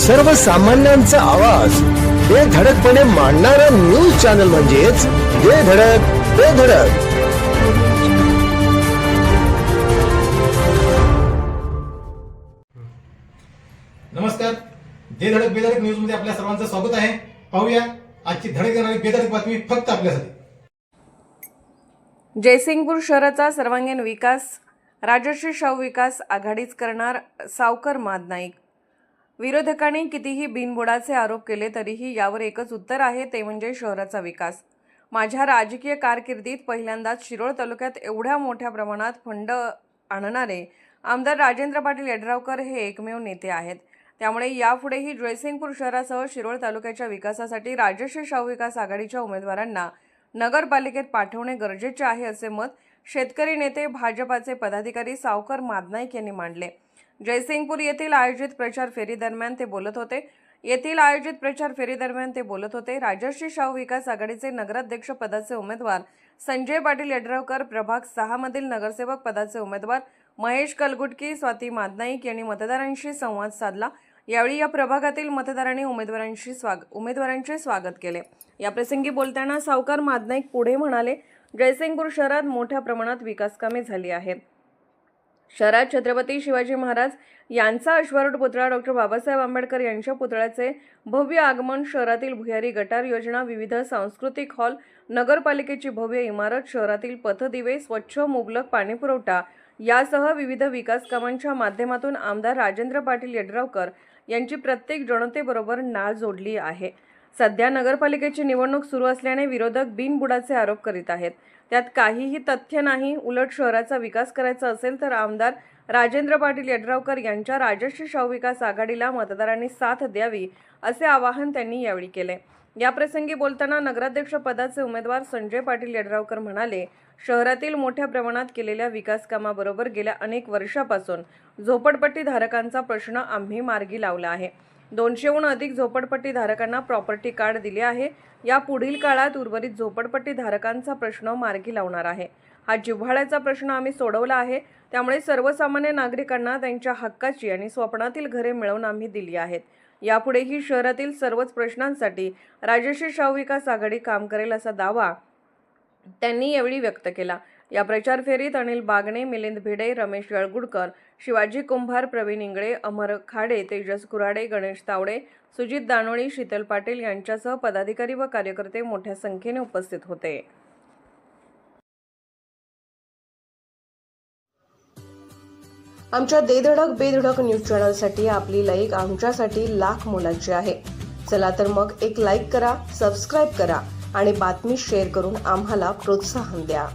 सर्वसामान्यांचा आवाज. बेधडकपणे मांडणारा न्यूज चॅनल म्हणजेच बेधडक बेधडक नमस्कार. जे धडक बेधडक न्यूजमध्ये आपल्या सर्वांचं स्वागत आहे. पाहूया आजची धडक देणारी बेधडक बातमी फक्त आपल्यासाठी. जयसिंगपूर शहराचा सर्वांगीण विकास राजश्री शाहू विकास आघाडीच करणार सावकर माद नाईक विरोधकांनी कितीही बिनबुडाचे आरोप केले तरीही यावर एकच उत्तर आहे ते म्हणजे शहराचा विकास. माझ्या राजकीय कारकिर्दीत पहिल्यांदाच शिरोळ तालुक्यात एवढ्या मोठ्या प्रमाणात फंड आणणारे आमदार राजेंद्र पाटील यड्रावकर हे एकमेव नेते आहेत. त्यामुळे यापुढेही जयसिंगपूर शहरासह शिरोळ तालुक्याच्या विकासासाठी राजश्री शाहू विकास आघाडीच्या उमेदवारांना नगरपालिकेत पाठवणे गरजेचे आहे असे मत शेतकरी नेते भाजपाचे पदाधिकारी सावकर मादनाईक यांनी मांडले. जयसिंगपूर येथील आयोजित प्रचार फेरीदरम्यान ते बोलत होते. येथील आयोजित प्रचार फेरीदरम्यान ते बोलत होते. राजश्री शाहू विकास आघाडीचे नगराध्यक्ष पदाचे उमेदवार संजय पाटील यड्रावकर प्रभाग सहामधील नगरसेवक पदाचे उमेदवार महेश कलगुटकी स्वाती मादनाईक यांनी मतदारांशी संवाद साधला. यावेळी या प्रभागातील मतदारांनी उमेदवारांशी स्वाग उमेदवारांचे स्वागत केले. याप्रसंगी बोलताना सावकार मादनाईक पुढे म्हणाले जयसिंगपूर शहरात मोठ्या प्रमाणात विकासकामे झाली आहेत. शहरात छत्रपती शिवाजी महाराज यांचा अश्वारूढ पुतळा डॉक्टर बाबासाहेब आंबेडकर यांच्या पुतळ्याचे भव्य आगमन शहरातील भुयारी गटार योजना विविध सांस्कृतिक हॉल नगरपालिकेची भव्य इमारत शहरातील पथदिवे स्वच्छ मुबलक पाणीपुरवठा यासह विविध विकास कामांच्या माध्यमातून आमदार राजेंद्र पाटील यड्रावकर यांची प्रत्येक जनतेबरोबर नाळ जोडली आहे. सध्या नगरपालिकेची निवडणूक सुरू असल्याने विरोधक बिनबुडाचे आरोप करीत आहेत. त्यात काहीही तथ्य नाही उलट शहराचा विकास करायचा असेल तर आमदार राजेंद्र पाटील यड्रावकर यांच्या राजश्री शाहू विकास आघाडीला मतदारांनी साथ द्यावी असे आवाहन त्यांनी यावेळी केले. याप्रसंगी बोलताना नगराध्यक्ष पदाचे उमेदवार संजय पाटील यड्रावकर म्हणाले शहरातील मोठ्या प्रमाणात केलेल्या विकास कामाबरोबर गेल्या अनेक वर्षापासून झोपडपट्टी धारकांचा प्रश्न आम्ही मार्गी लावला आहे. दोनशेहून अधिक झोपडपट्टी धारकांना प्रॉपर्टी कार्ड दिले आहे. या पुढील काळात उर्वरित झोपडपट्टी धारकांचा प्रश्न मार्गी लावणार आहे. हा जिव्हाळ्याचा प्रश्न आम्ही सोडवला आहे. त्यामुळे सर्वसामान्य नागरिकांना त्यांच्या हक्काची आणि स्वप्नातील घरे मिळवून आम्ही दिली आहेत. यापुढेही शहरातील सर्वच प्रश्नांसाठी राजश्री शाहू विकास आघाडी काम करेल असा दावा त्यांनी यावेळी व्यक्त केला. या प्रचार फेरीत अनिल बागणे मिलिंद भिडे रमेश गळगुडकर शिवाजी कुंभार प्रवीण इंगळे अमर खाडे तेजस कुराडे गणेश तावडे सुजित दानोळी शीतल पाटील यांच्यासह पदाधिकारी व कार्यकर्ते मोठ्या संख्येने उपस्थित होते. आमच्या देधडक बेधडक न्यूज चॅनलसाठी आपली लाईक आमच्यासाठी लाख मोलाची आहे. चला तर मग एक लाईक करा सबस्क्राईब करा आणि बातमी शेअर करून आम्हाला प्रोत्साहन द्या.